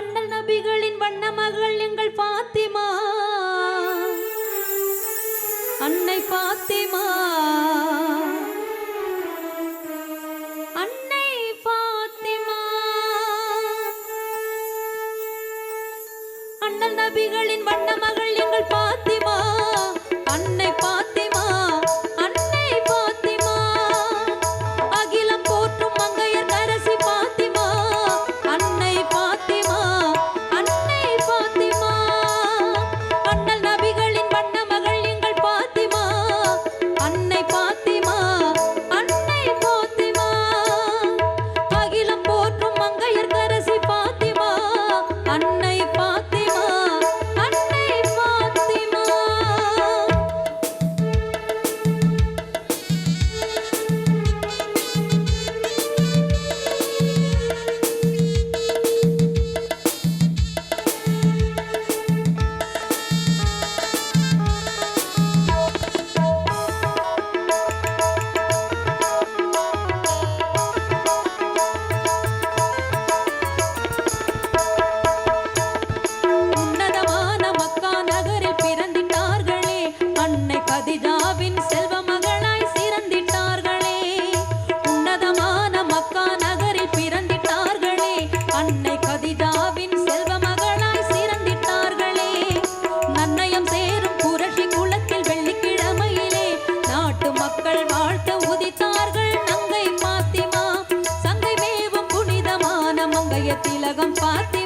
அண்ணல் நபிகளின் வண்ண மகள் எங்கள் பாத்திமா. அன்னை பாத்திமா. மக்கள் வாழ்த்த உதித்தார்கள். நங்கை மாத்திமா சங்கை மேவும் புனிதமான மங்கைய திலகம் பார்த்து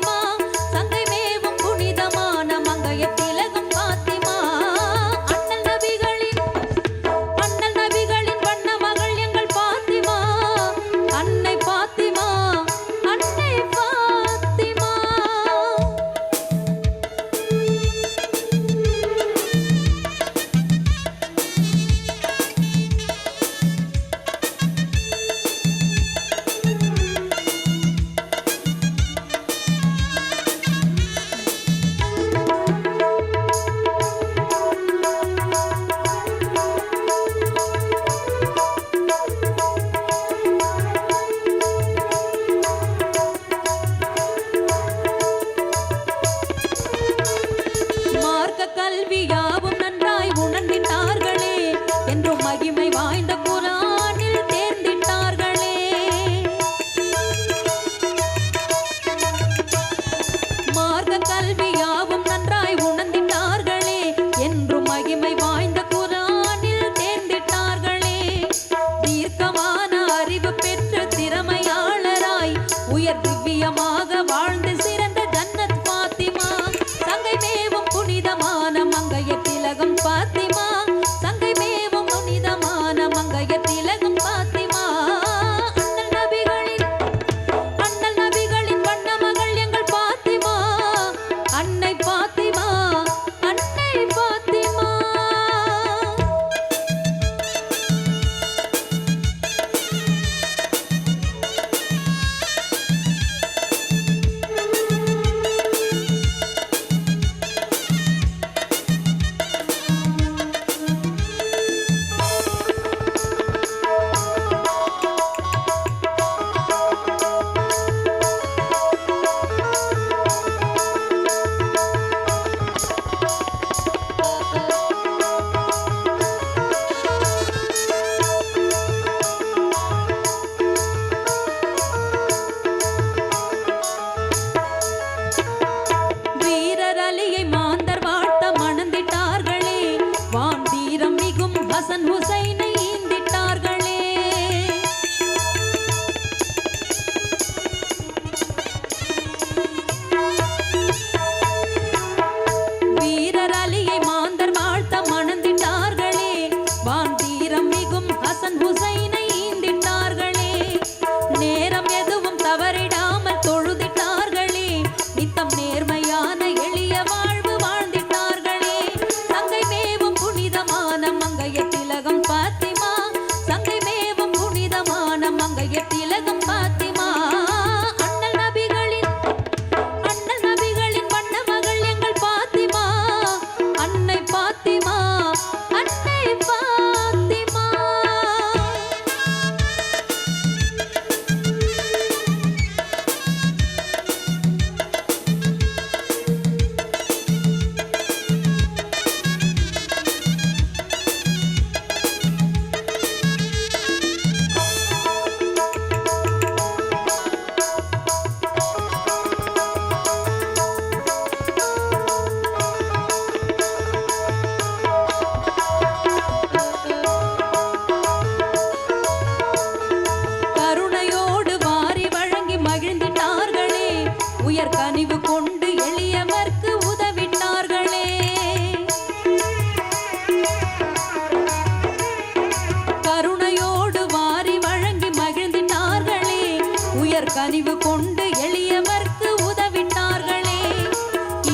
அறிவு கொண்டு எளியவர்க்கு உதவிட்டார்களே.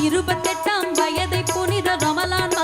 இருபத்தெட்டாம் வயதை புனித ரமலான்